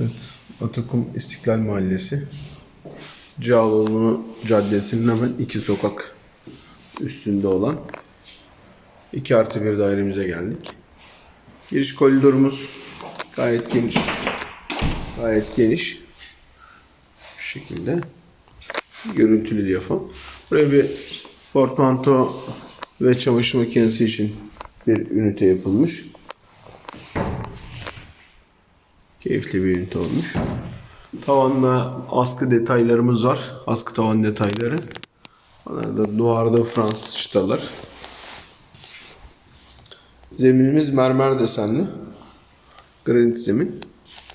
Evet. Atakum İstiklal Mahallesi. Cağaloğlu Caddesi'nin hemen iki sokak üstünde olan 2 artı bir dairemize geldik. Giriş koridorumuz gayet geniş. Gayet geniş. Şu şekilde. Görüntülü diyafon. Buraya bir portmanto ve çamaşır makinesi için bir ünite yapılmış. Keyifli bir ünite olmuş. Tavanda askı detaylarımız var. Askı tavan detayları. Onlar da duvarda Fransız çıtalar. Zeminimiz mermer desenli. Granit zemin.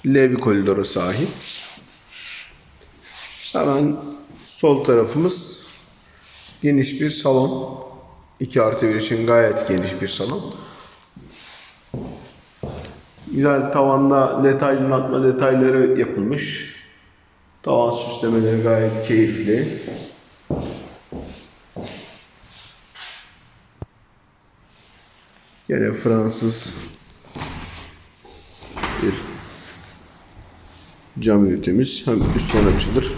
L bir koridora sahip. Hemen sol tarafımız geniş bir salon. 2 artı 1 için gayet geniş bir salon. Güzel tavanda led aydınlatma detayları yapılmış. Tavan süslemeleri gayet keyifli. Yine Fransız bir cam ünitemiz. Hem üstten açılır.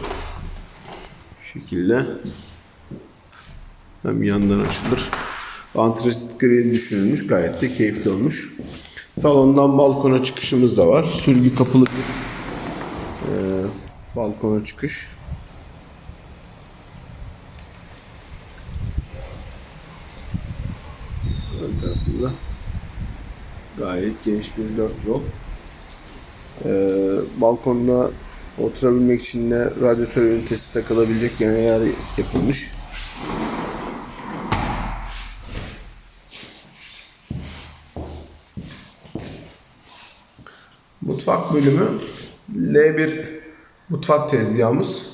Bu şekilde. Hem yandan açılır. Antresit gri düşünülmüş. Gayet de keyifli olmuş. Salondan balkona çıkışımız da var. Sürgü kapılı bir e, balkona çıkış. Ön tarafında gayet geniş bir dört yol. E, balkonda oturabilmek için de radyatör ünitesi takılabilecek gene yer yapılmış. Mutfak bölümü L1 mutfak tezgahımız.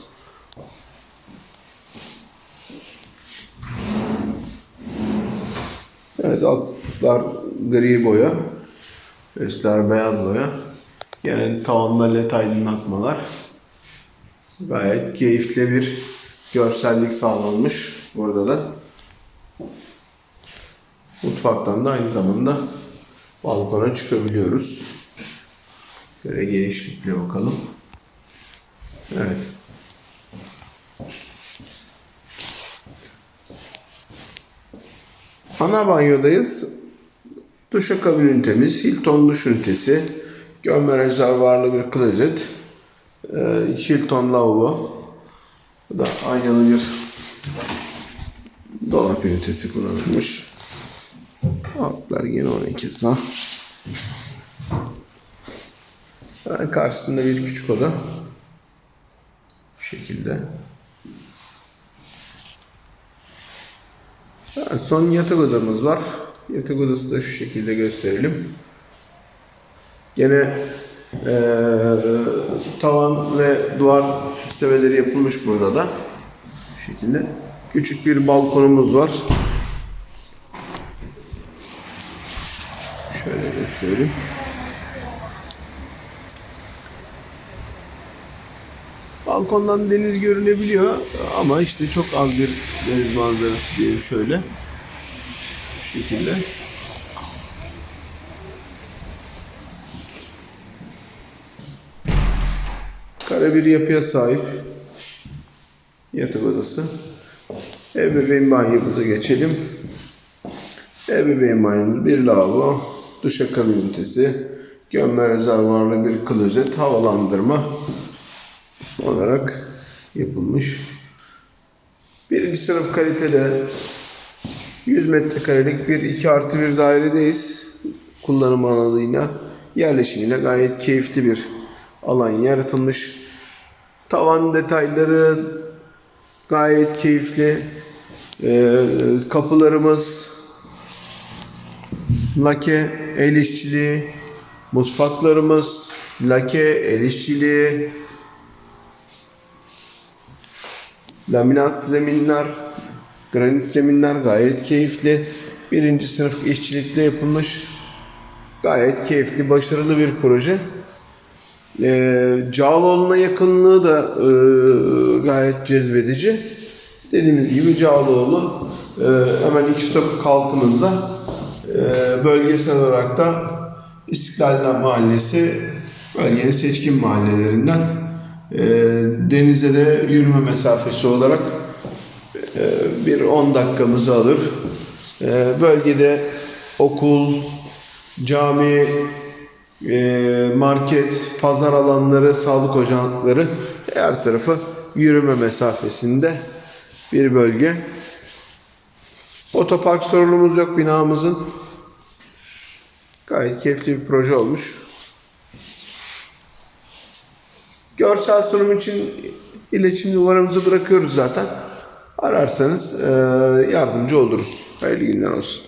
Evet altlar gri boya. Üstler beyaz boya. Yine tavanda led aydınlatmalar. Gayet keyifli bir görsellik sağlanmış burada da. Mutfaktan da aynı zamanda balkona çıkabiliyoruz. Şöyle genişlikle bakalım. Evet. Ana banyodayız. Duşakabin ünitemiz, Hilton duş ünitesi, gömme rezervuarlı bir klozet, e, Hilton lavabo. Bu da aynalı bir dolap ünitesi kullanılmış. Altlar yine 12 sağ. Hemen karşısında bir küçük oda. Bu şekilde. Evet, son yatak odamız var. Yatak odası da şu şekilde gösterelim. Gene eee, tavan ve duvar süslemeleri yapılmış burada da. Bu şekilde. Küçük bir balkonumuz var. Şöyle göstereyim. Balkondan deniz görünebiliyor ama işte çok az bir deniz manzarası diyelim şöyle. Şu şekilde. Kare bir yapıya sahip yatak odası. Ebeveyn banyomuza geçelim. Ebeveyn banyomuz bir lavabo, duşakabin ünitesi, gömme rezervuarlı bir klozet, havalandırma, olarak yapılmış. Birinci sınıf kalitede 100 metrekarelik bir 2 artı bir dairedeyiz. Kullanım alanıyla, yerleşimiyle gayet keyifli bir alan yaratılmış. Tavan detayları gayet keyifli. Ee, kapılarımız lake el işçiliği, mutfaklarımız lake el işçiliği, Laminat zeminler, granit zeminler gayet keyifli. Birinci sınıf işçilikle yapılmış. Gayet keyifli, başarılı bir proje. Ee, Cağaloğlu'na yakınlığı da e, gayet cezbedici. Dediğimiz gibi Cağaloğlu e, hemen iki sokak altımızda e, bölgesel olarak da İstiklal Mahallesi bölgenin seçkin mahallelerinden. E, denize de yürüme mesafesi olarak e, bir 10 dakikamızı alır. E, bölgede okul, cami, e, market, pazar alanları, sağlık ocakları her tarafı yürüme mesafesinde bir bölge. Otopark sorunumuz yok binamızın. Gayet keyifli bir proje olmuş. Görsel sunum için iletişim numaramızı bırakıyoruz zaten. Ararsanız yardımcı oluruz. Hayırlı günler olsun.